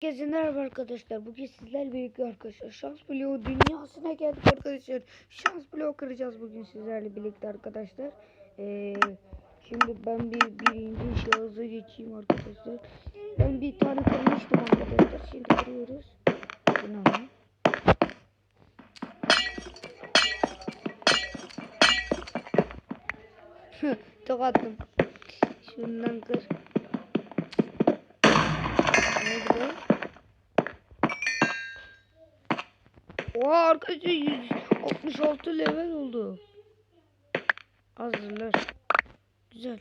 Herkese merhaba arkadaşlar. Bugün sizlerle birlikte arkadaşlar şans bloğu dünyasına geldik arkadaşlar. Şans bloğu kıracağız bugün sizlerle birlikte arkadaşlar. Ee, şimdi ben bir birinci şahıza geçeyim arkadaşlar. Ben bir tane kırmıştım arkadaşlar. Şimdi kırıyoruz. Bunu alalım. Çok attım. Şundan kır. Ne oldu? Oha arkadaşlar 166 level oldu. Hazırlar. Güzel.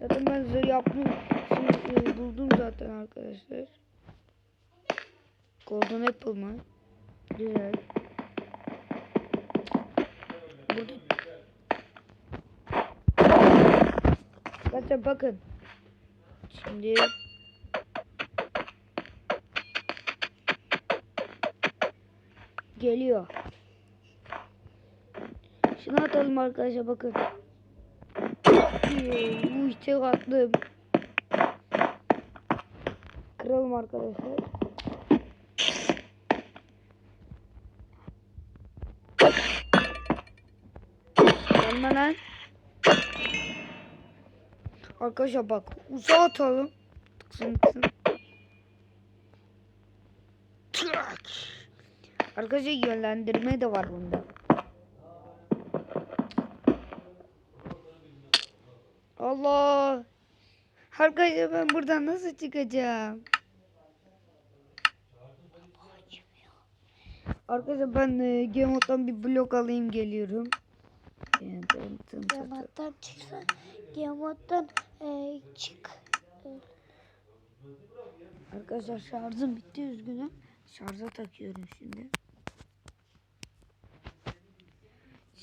Zaten ben zırh yapmayı şimdi, e, buldum zaten arkadaşlar. Golden Apple mı? Güzel. Burada Arkadaşlar bakın. Şimdi geliyor. Şunu atalım arkadaşlar bakın. Bu işte attım. Kıralım arkadaşlar. Gelme lan. Arkadaşlar bak uzağa atalım. Tıksın tıksın. Arkadaşlar yönlendirme de var bunda. Allah. Arkadaşlar ben buradan nasıl çıkacağım? Arkadaşlar ben e, Gemot'tan bir blok alayım geliyorum. Yamattan çıksa Yamattan e, çık. Arkadaşlar şarjım bitti üzgünüm. Şarja takıyorum şimdi.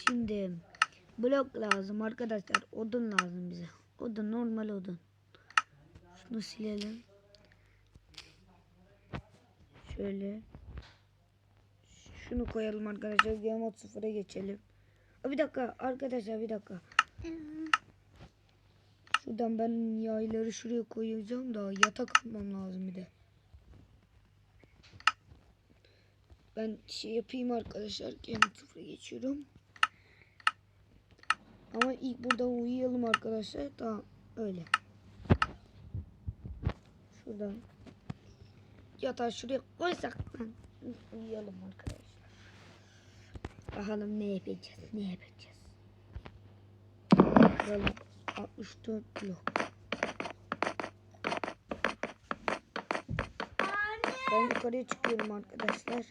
Şimdi blok lazım arkadaşlar. Odun lazım bize. Odun normal odun. Şunu silelim. Şöyle. Şunu koyalım arkadaşlar. Gamot sıfıra geçelim. Bir dakika arkadaşlar bir dakika. Şuradan ben yayları şuraya koyacağım da yatak atmam lazım bir de. Ben şey yapayım arkadaşlar. Gamot sıfıra geçiyorum. Ama ilk burada uyuyalım arkadaşlar. Tamam öyle. Şuradan yatağı şuraya koysak. Uyuyalım arkadaşlar. Bakalım ne yapacağız ne yapacağız. Bakalım 64 blok. Ben yukarıya çıkıyorum arkadaşlar.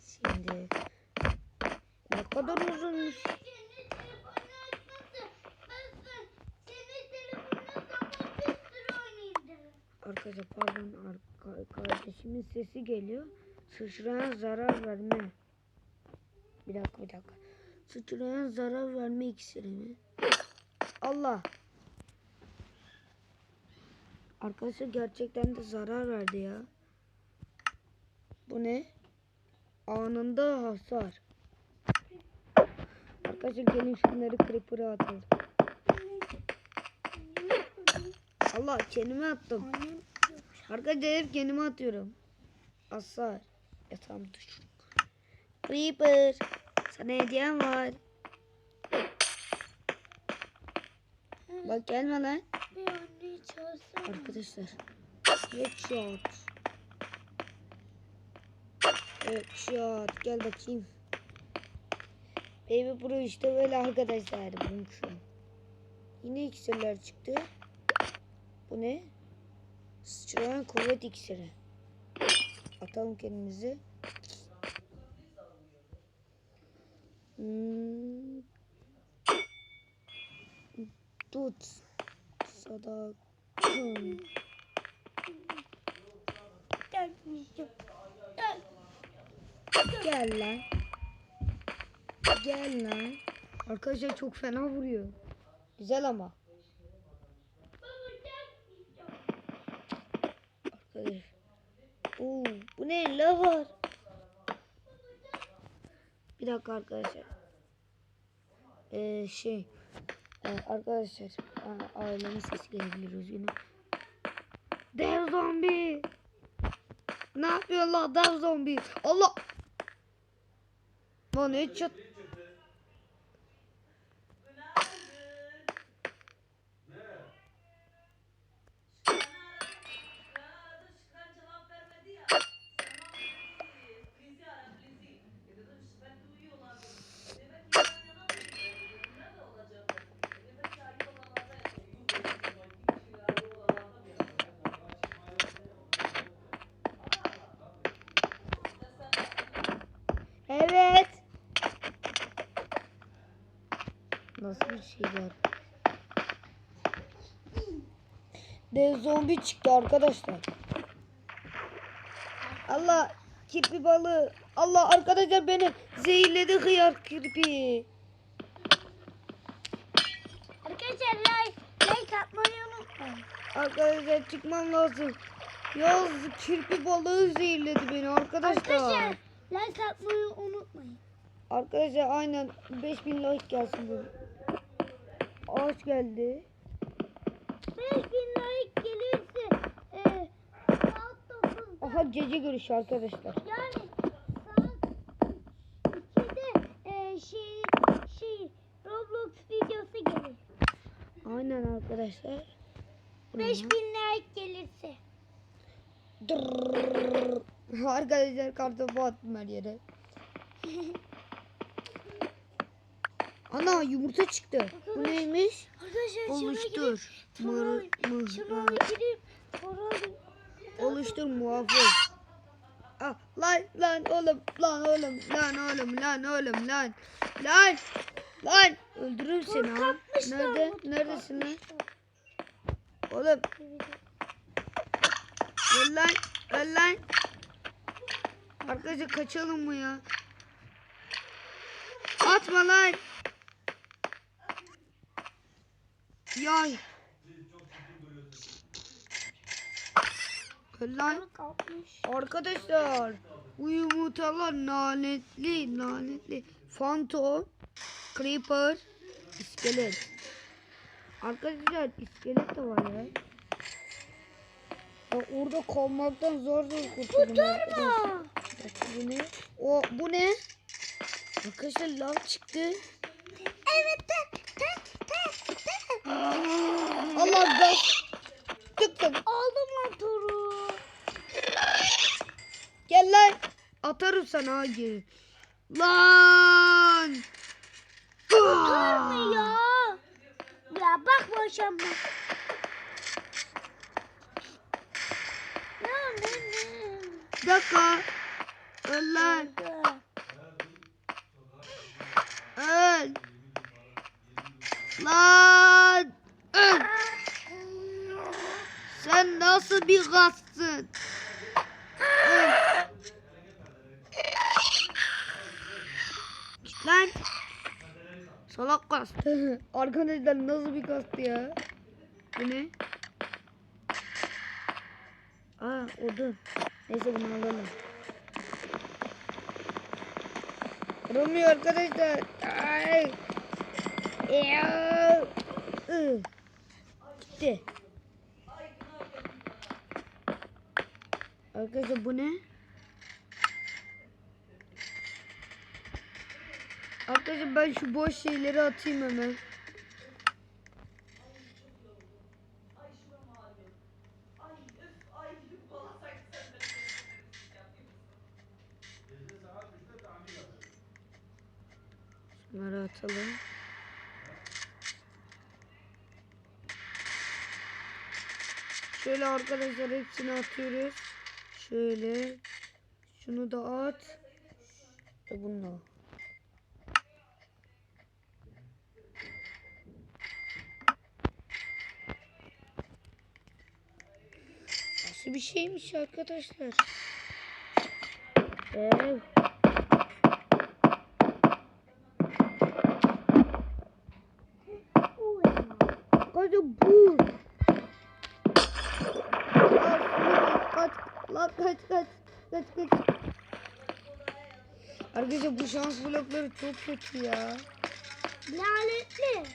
Şimdi ne kadar uzunmuş. Arkadaşlar pardon kardeşimin sesi geliyor. Sıçrayan zarar verme. Bir dakika bir dakika. Sıçrayan zarar verme iksiri? Allah. Arkadaşlar gerçekten de zarar verdi ya. Bu ne? Anında hasar. Arkadaşlar gelin şunları creeper'a atalım. Allah kendime attım. Annem Arkadaşlar hep kendime atıyorum. Hasar. Yatağım düşün. Creeper. Sana hediyem var. Bak gelme lan. Arkadaşlar. Headshot. Headshot. Gel bakayım. Baby Pro işte böyle arkadaşlar. Bunun şu. Yine iksirler çıktı. Bu ne? Sıçrayan kuvvet iksiri. Atalım kendimizi. Hmm. Tut. Sadakın. Gel. Gel lan. Gel lan. Arkadaşlar çok fena vuruyor. Güzel ama. Arkadaş. Oo, bu ne? La var. Bir dakika arkadaşlar. Ee, şey. e, arkadaşlar. a- Ailemin sesi gelebilir üzgünüm. Dev zombi. Ne yapıyor lan dev zombi? Allah. Lan. Evet. Şey var? Dev zombi çıktı arkadaşlar. Allah kirpi balığı. Allah arkadaşlar beni zehirledi hıyar kirpi. Arkadaşlar like, like atmayı unutmayın. Arkadaşlar çıkmam lazım. Yaz kirpi balığı zehirledi beni arkadaşlar. Arkadaşlar like atmayı unutmayın. Arkadaşlar aynen 5000 like gelsin bu. Ağaç geldi. 5000 like gelirse e, saat 9'da Aha gece görüşü arkadaşlar. yani saat 2'de e, şey, şey Roblox videosu gelir. Aynen arkadaşlar. 5000 like gelirse. Arkadaşlar kartopu attım her yere. Ana yumurta çıktı. Bu neymiş? Arkadaşlar Oluştur. Mır, Oluştur muhafız. Ah, lan lan oğlum lan oğlum lan oğlum lan oğlum lan lan lan öldürürüm seni ha. Nerede? Neredesin lan? Oğlum öl lan öl lan. Arkadaşlar kaçalım mı ya? Atma lan. Yay. Lan. Arkadaşlar bu yumurtalar lanetli lanetli. Phantom, Creeper, iskelet. Arkadaşlar iskelet de var ya. Ya orada kalmaktan zor zor kurtuldum. Durma. Bak Bu ne? O bu ne? Arkadaşlar lav çıktı. Tek. Allah gaz. Tıktım. Aldım motoru. Gel lan. Atarım sana ha geri. Lan. Durma ya. Ya bak boşanma. Ya ne ne? Bir dakika. Öl lan. Öl. Lan. Öl. Sen nasıl bir gazsın? Lan. Salak gaz. Arkadaşlar nasıl bir gazdı ya? Bu ne? Aa odun. Neyse bunu alalım. Kırılmıyor arkadaşlar. Ay. Ih. Gitti. Arkadaşlar bu ne? Arkadaşlar ben şu boş şeyleri atayım hemen. Şunları atalım. Şöyle arkadaşlar hepsini atıyoruz. Şöyle. Şunu da at. Ve bunu da. Nasıl bir şeymiş arkadaşlar? Evet. Koca bu. Allah kaç kaç kaç kaç. Arkadaşlar bu şans blokları çok kötü ya. Lanetli.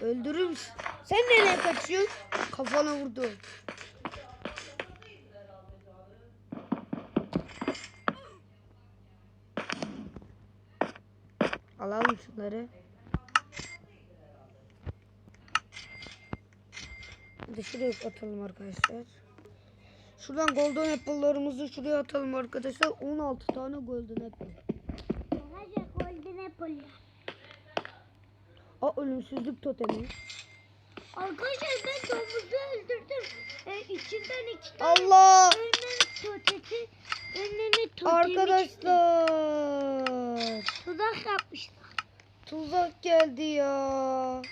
Öldürür müsün? Sen nereye kaçıyorsun? Kafana vurdu. Alalım şunları. Hadi şuraya atalım arkadaşlar. Şuradan golden apple'larımızı şuraya atalım arkadaşlar. 16 tane golden apple. Arkadaşlar golden apple. Aa ölümsüzlük totemi. Arkadaşlar ben domuzu öldürdüm. Ee, içinden iki tane Allah! önüne toteti, önüne totemi çıktı. Arkadaşlar. Tuzak yapmışlar. Tuzak geldi ya.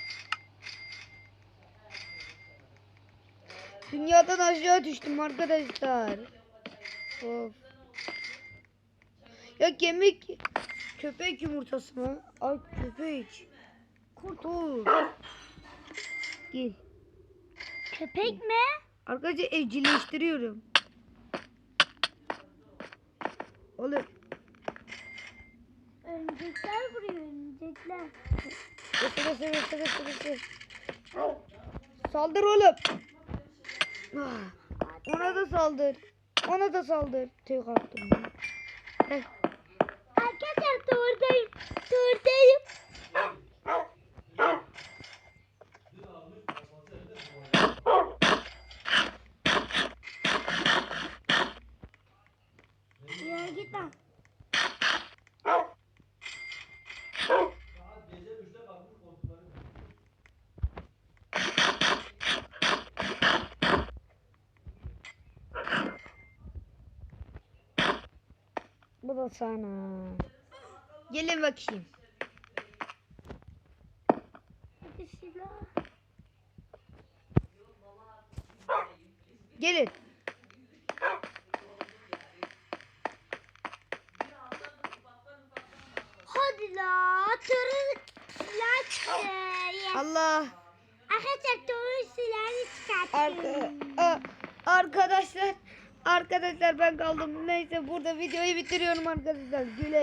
Dünyadan aşağı düştüm arkadaşlar. Of. Ya kemik köpek yumurtası mı? Ay köpek. Kurtul. Gel. Köpek mi? Arkadaşlar evcilleştiriyorum. Oğlum Örümcekler vuruyor örümcekler. Isır ısır ısır ısır. Saldır oğlum. Ona da saldır. Ona da saldır. Tek attım. ben. Heh. Arkadaşlar doğurdayım. Doğurdayım. Ya git lan. Bu da sana. Gelin bakayım. Gelin. Hadi la. Torun çıktı. Allah. Arkadaşlar torun silahını Arka, çıkarttım. a- arkadaşlar. Arkadaşlar ben kaldım. Neyse burada videoyu bitiriyorum arkadaşlar. Güle